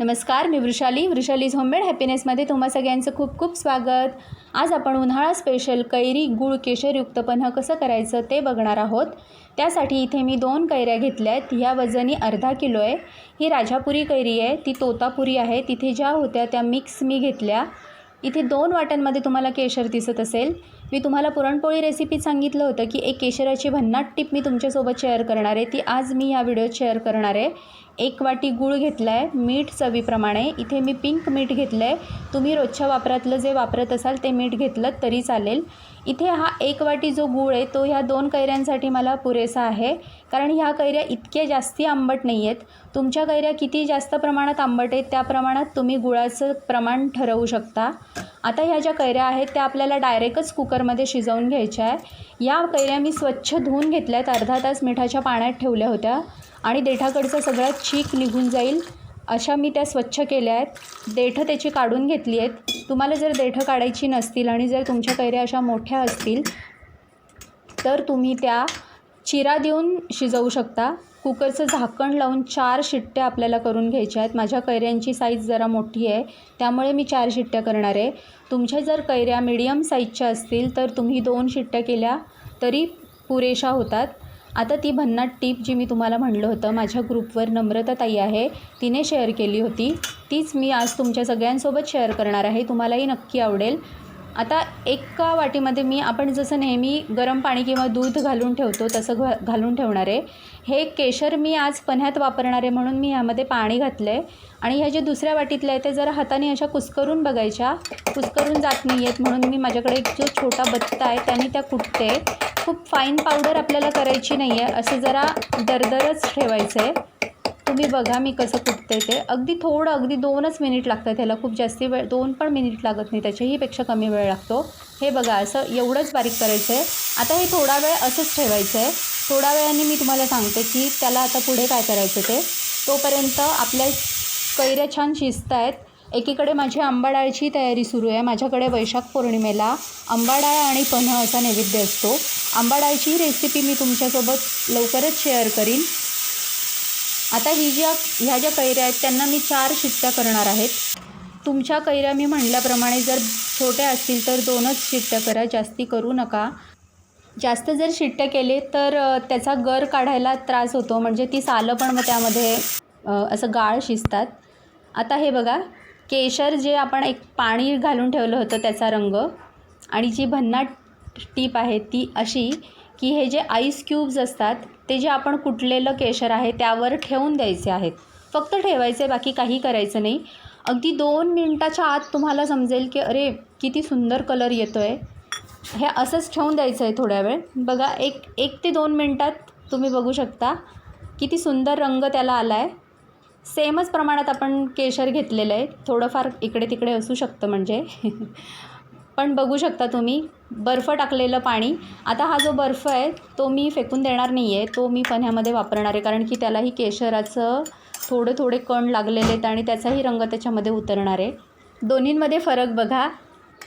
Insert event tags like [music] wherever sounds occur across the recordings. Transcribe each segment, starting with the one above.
नमस्कार मी वृषाली. वृषालीज होममेड हॅपीनेसमध्ये तुम्हा सगळ्यांचं खूप खूप स्वागत. आज आपण उन्हाळा स्पेशल कैरी गूळ केशरयुक्त पन्ह कसं करायचं ते बघणार आहोत. त्यासाठी इथे मी दोन कैऱ्या घेतल्या आहेत. ह्या वजनी अर्धा किलो आहे. ही राजापुरी कैरी आहे. ती तोतापुरी आहे. तिथे ज्या होत्या त्या मिक्स मी घेतल्या. इथे दोन वाट्यांमध्ये तुम्हाला केशर दिसत असेल. मी तुम्हाला पुरणपोळी रेसिपीत सांगितलं होतं की एक केशराची भन्नाट टिप मी तुमच्यासोबत शेअर करणार आहे. ती आज मी या व्हिडिओत शेअर करणार आहे. एक वाटी गूळ घेतला आहे मीठ चवीप्रमाणे. इथे मी पिंक मीठ घेतलं आहे तुम्ही रोजच्या वापरातलं जे वापरत असाल ते मीठ घेतलं तरी चालेल. इथे हा एक वाटी जो गूळ आहे तो ह्या दोन कैऱ्यांसाठी मला पुरेसा आहे. कारण ह्या कैऱ्या इतक्या जास्ती आंबट नाही आहेत तुमच्या कैऱ्या किती जास्त प्रमाणात आंबट आहेत त्या प्रमाणात तुम्ही गुळाचं प्रमाण ठरवू शकता. आता ह्या ज्या कैऱ्या आहेत त्या आपल्याला डायरेक्टच कुकरमध्ये शिजवून घ्यायच्या आहे या कैऱ्या मी स्वच्छ धुवून आहेत अर्धा तास मिठाच्या पाण्यात ठेवल्या होत्या आणि देठाकडचा सगळा चीक निघून जाईल अशा मी त्या स्वच्छ केल्या आहेत. देठं त्याची काढून घेतली आहेत. तुम्हाला जर देठं काढायची नसतील आणि जर तुमच्या कैऱ्या अशा मोठ्या असतील तर तुम्ही त्या चिरा देऊन शिजवू शकता. कुकरचं झाकण लावून चार शिट्ट्या आपल्याला करून घ्यायच्या आहेत. माझ्या कैऱ्यांची साईज जरा मोठी आहे. त्यामुळे मी चार शिट्ट्या करणार आहे. तुमच्या जर कैऱ्या मिडियम साईजच्या असतील तर तुम्ही दोन शिट्ट्या केल्या तरी पुरेशा होतात. आता ती भन्नाट टीप जी मी तुम्हाला म्हणलं होतं माझ्या ग्रुपवर नम्रता ताई आहे तिने शेअर केली होती. तीच मी आज तुमच्या सगळ्यांसोबत शेअर करणार आहे. तुम्हालाही नक्की आवडेल. आता एका वाटीमध्ये मी आपण जसं नेहमी गरम पाणी किंवा दूध घालून ठेवतो तसं घ घालून ठेवणार आहे. हे केशर मी आज पन्ह्यात वापरणार आहे म्हणून मी ह्यामध्ये पाणी घातलं आहे आणि ह्या जे दुसऱ्या वाटीतलं आहे ते जरा हाताने अशा कुस्करून बघायच्या. कुस्करून जात नाही आहेत म्हणून मी माझ्याकडे एक जो छोटा बत्ता आहे त्याने त्या कुटते. खूप फाईन पावडर आपल्याला करायची नाही आहे असं जरा दरदरच ठेवायचं आहे तुम्ही बघा मी कसं कुटते ते. अगदी थोडं अगदी दोनच मिनिट लागतात ह्याला. खूप जास्ती वेळ दोन पण मिनिट लागत नाही त्याच्याहीपेक्षा कमी वेळ लागतो. हे बघा असं एवढंच बारीक करायचं आहे आता हे थोडा वेळ असंच ठेवायचं आहे थोड्या वेळाने मी तुम्हाला सांगते की त्याला आता पुढे काय करायचं ते. तोपर्यंत आपल्या कैऱ्या छान शिजत आहेत एकीकडे माझी आंबाडाळची तयारी सुरू आहे. माझ्याकडे वैशाख पौर्णिमेला आंबाडाळ आणि पन्ह असा नैवेद्य असतो. आंबाडाळची रेसिपी मी तुमच्यासोबत लवकरच शेअर करीन. आता ही ज्या ह्या ज्या कैऱ्या आहेत त्यांना मी चार शिट्ट्या करणार आहेत. तुमच्या कैऱ्या मी म्हणल्याप्रमाणे जर छोट्या असतील तर दोनच शिट्ट्या करा जास्ती करू नका. जास्त जर शिट्ट्या केले तर त्याचा गर काढायला त्रास होतो म्हणजे ती सालं पण मग त्यामध्ये असं गाळ शिजतात. आता हे बघा केशर जे आपण एक पाणी घालून ठेवलं होतं त्याचा रंग आणि जी भन्नाट टीप आहे ती अशी की हे जे आईस क्यूब्स असतात ते जे आपण कुटलेलं केशर आहे त्यावर ठेवून द्यायचे आहेत. फक्त ठेवायचे बाकी काही करायचं नाही. अगदी दोन मिनटाच्या आत तुम्हाला समजेल की अरे किती सुंदर कलर येतो आहे हे असंच ठेवून द्यायचं आहे थोड्या वेळ. बघा एक एक ते दोन मिनटात तुम्ही बघू शकता किती सुंदर रंग त्याला आला आहे सेमच प्रमाणात आपण केशर घेतलेलं आहे. थोडंफार इकडे तिकडे असू शकतं म्हणजे. [laughs] पण बघू शकता तुम्ही बर्फ टाकलेलं पाणी. आता हा जो बर्फ आहे तो मी फेकून देणार नाही आहे तो मी पन्ह्यामध्ये वापरणार आहे कारण की त्यालाही केशराचं थोडे थोडे कण लागलेले आहेत आणि त्याचाही रंग त्याच्यामध्ये उतरणार आहे. दोन्हींमध्ये फरक बघा.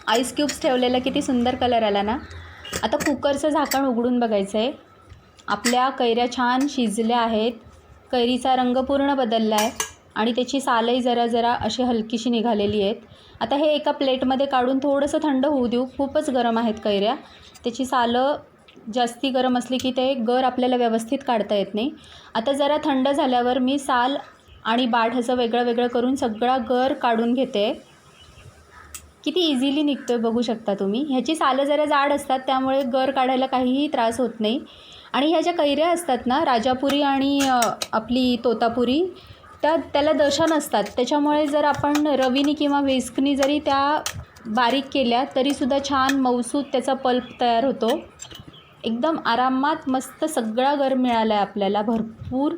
आईस क्यूब्स ठेवलेला किती सुंदर कलर आला ना. आता कुकरचं झाकण उघडून बघायचं आहे आपल्या कैऱ्या छान शिजल्या आहेत. कैरीचा रंग पूर्ण बदलला आहे आणि त्याची सालही जरा जरा अशी हलकीशी निघालेली आहेत. आता हे एका प्लेटमध्ये काढून थोडंसं थंड होऊ देऊ. खूपच गरम आहेत कैऱ्या. त्याची सालं जास्ती गरम असली की ते गर आपल्याला व्यवस्थित काढता येत नाही. आता जरा थंड झाल्यावर मी साल आणि बाट ह्याचं वेगळं वेगळं करून सगळा गर काढून घेते. किती इझिली निघतो आहे बघू शकता तुम्ही. ह्याची सालं जरा जाड असतात त्यामुळे गर काढायला काहीही त्रास होत नाही. आणि ह्या ज्या कैऱ्या असतात ना राजापुरी आणि आपली तोतापुरी त्या त्याला दशा नसतात. त्याच्यामुळे जर आपण रवीनी किंवा विस्कनी जरी त्या बारीक केल्या तरीसुद्धा छान मऊसूत त्याचा पल्प तयार होतो. एकदम आरामात मस्त सगळा गर मिळाला आहे आपल्याला. भरपूर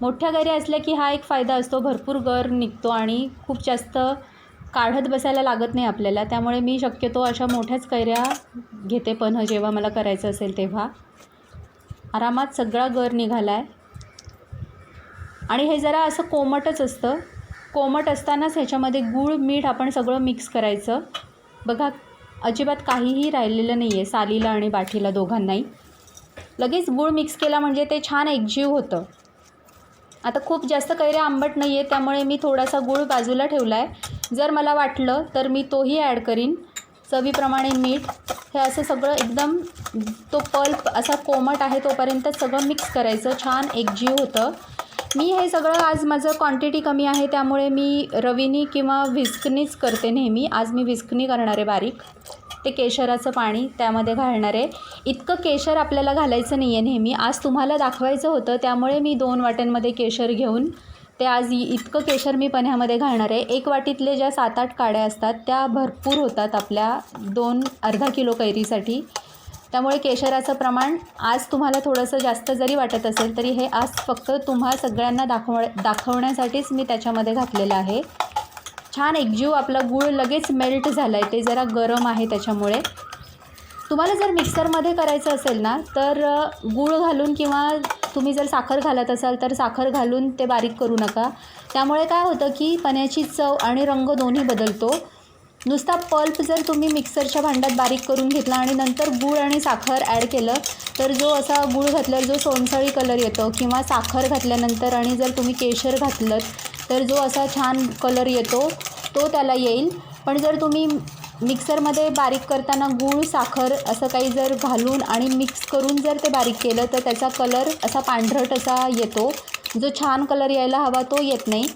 मोठ्या कैऱ्या असल्या की हा एक फायदा असतो. भरपूर गर निघतो आणि खूप जास्त काढत बसायला लागत नाही आपल्याला. त्यामुळे मी शक्यतो अशा मोठ्याच कैऱ्या घेते पण जेव्हा मला करायचं असेल तेव्हा. आरामात सगळा गर निघाला आहे आणि हे जरा असं कोमटच असतं. कोमट असतानाच ह्याच्यामध्ये गूळ मीठ आपण सगळं मिक्स करायचं. बघा अजिबात काहीही राहिलेलं नाही आहे सालीला आणि बाठीला दोघांनाही. लगेच गूळ मिक्स केला म्हणजे ते छान एकजीव होतं. आता खूप जास्त कैऱ्या आंबट नाही आहे त्यामुळे मी थोडासा गूळ बाजूला ठेवला आहे जर मला वाटलं तर मी तोही ॲड करीन. चवीप्रमाणे मीठ. हे असं सगळं एकदम तो पल्प असा कोमट आहे तोपर्यंत सगळं मिक्स करायचं. छान एकजीव होतं. मी हे सगळं आज माझं क्वांटिटी कमी आहे त्यामुळे मी रवीनी किंवा व्हिस्कनीच करते नेहमी. आज मी व्हिस्कनी करणार आहे बारीक. ते केशराचं पाणी त्यामध्ये घालणार आहे. इतकं केशर आपल्याला घालायचं नाही आहे नेहमी. आज तुम्हाला दाखवायचं होतं त्यामुळे मी दोन वाट्यांमध्ये केशर घेऊन ते आज इतकं केशर मी पन्ह्यामध्ये घालणार आहे. एक वाटीतले ज्या सात आठ काड्या असतात त्या भरपूर होतात आपल्या दोन अर्धा किलो कैरीसाठी. त्यामुळे केशराचं प्रमाण आज तुम्हाला थोडंसं जास्त जरी वाटत असेल तरी हे आज फक्त तुम्हा सगळ्यांना दाखव दाखवण्यासाठीच मी त्याच्यामध्ये घातलेलं आहे. छान एकजीव आपला गूळ लगेच मेल्ट झाला आहे ते जरा गरम आहे त्याच्यामुळे. तुम्हाला जर मिक्सरमध्ये करायचं असेल ना तर गूळ घालून किंवा तुम्ही जर साखर घालत असाल तर साखर घालून ते बारीक करू नका. त्यामुळे काय होतं की पण्याची चव आणि रंग दोन्ही बदलतो. नुसता पल्प जर तुम्ही मिक्सरच्या भांड्यात बारीक करून घेतला आणि नंतर गूळ आणि साखर ॲड केलं तर जो असा गूळ घातल्यावर जो सोनसळी कलर येतो किंवा साखर घातल्यानंतर आणि जर तुम्ही केशर घातलं तर जो असा छान कलर येतो तो त्याला येईल. पण जर तुम्ही मिक्सरमध्ये बारीक करताना गूळ साखर असं काही जर घालून आणि मिक्स करून जर ते बारीक केलं तर त्याचा कलर असा पांढरट असा येतो. जो छान कलर यायला हवा तो येत नाही.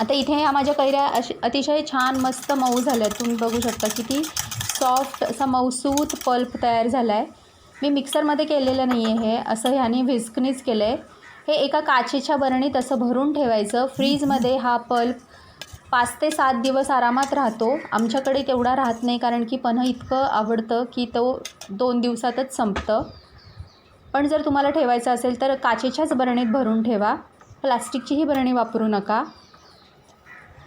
आता इथे ह्या माझ्या कैऱ्या अशी अतिशय छान मस्त मऊ झाल्या आहेत तुम्ही बघू शकता किती सॉफ्ट असा मऊसूत पल्प तयार झाला आहे मी मिक्सरमध्ये केलेलं नाही आहे हे. असं ह्याने व्हिस्कनीच केलं आहे हे एका काचेच्या बरणीत असं भरून ठेवायचं. फ्रीजमध्ये हा पल्प पाच ते सात दिवस आरामात राहतो. आमच्याकडे तेवढा राहत नाही कारण की पन्ह इतकं आवडतं की तो दोन दिवसातच संपतं. पण जर तुम्हाला ठेवायचं असेल तर काचेच्याच बरणीत भरून ठेवा. प्लास्टिकचीही बरणी वापरू नका.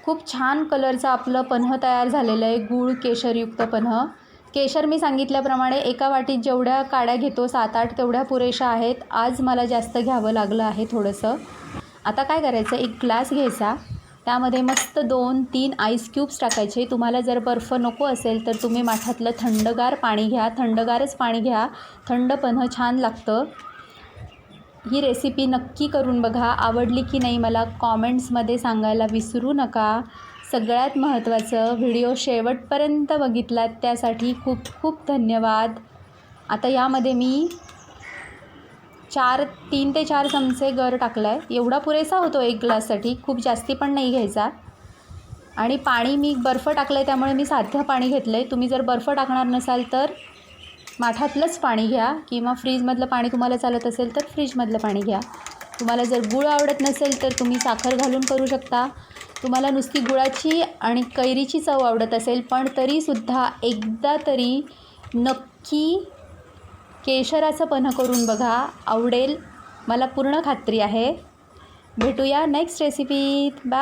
खूप छान कलरचं आपलं पन्ह तयार झालेलं आहे गूळ केशरयुक्त पन्ह. केशर मी सांगितल्याप्रमाणे एका वाटीत जेवढ्या काड्या घेतो सात आठ तेवढ्या पुरेशा आहेत. आज मला जास्त घ्यावं लागलं आहे थोडंसं. आता काय करायचं? एक ग्लास घ्यायचा. त्यामध्ये मस्त दोन तीन आईस क्यूब्स टाकायचे. तुम्हाला जर बर्फ नको असेल तर तुम्ही माठातलं थंडगार पाणी घ्या. थंडगारच पाणी घ्या. थंड पन्ह छान लागतं. ही रेसिपी नक्की करून बघा. आवडली की नाही मला कॉमेंट्समध्ये सांगायला विसरू नका. सगळ्यात महत्त्वाचं व्हिडिओ शेवटपर्यंत बघितलात त्यासाठी खूप खूप धन्यवाद. आता यामध्ये मी चार तीन ते चार चमचे गर टाकला आहे एवढा पुरेसा होतो एक ग्लाससाठी खूप जास्ती पण नाही घ्यायचा. आणि पाणी मी बर्फ टाकलं आहे त्यामुळे मी साधं पाणी घेतलं आहे तुम्ही जर बर्फ टाकणार नसाल तर माठातलंच पाणी घ्या किंवा फ्रीजमधलं पाणी तुम्हाला चालत असेल तर फ्रीजमधलं पाणी घ्या. तुम्हाला जर गुळ आवडत नसेल तर तुम्ही साखर घालून करू शकता. तुम्हाला नुसती गुळाची आणि कैरीची चव आवडत असेल पण तरीसुद्धा एकदा तरी नक्की केशराचं पन्ह करून बघा. आवडेल. मला पूर्ण खात्री आहे. भेटूया नेक्स्ट रेसिपीत बाय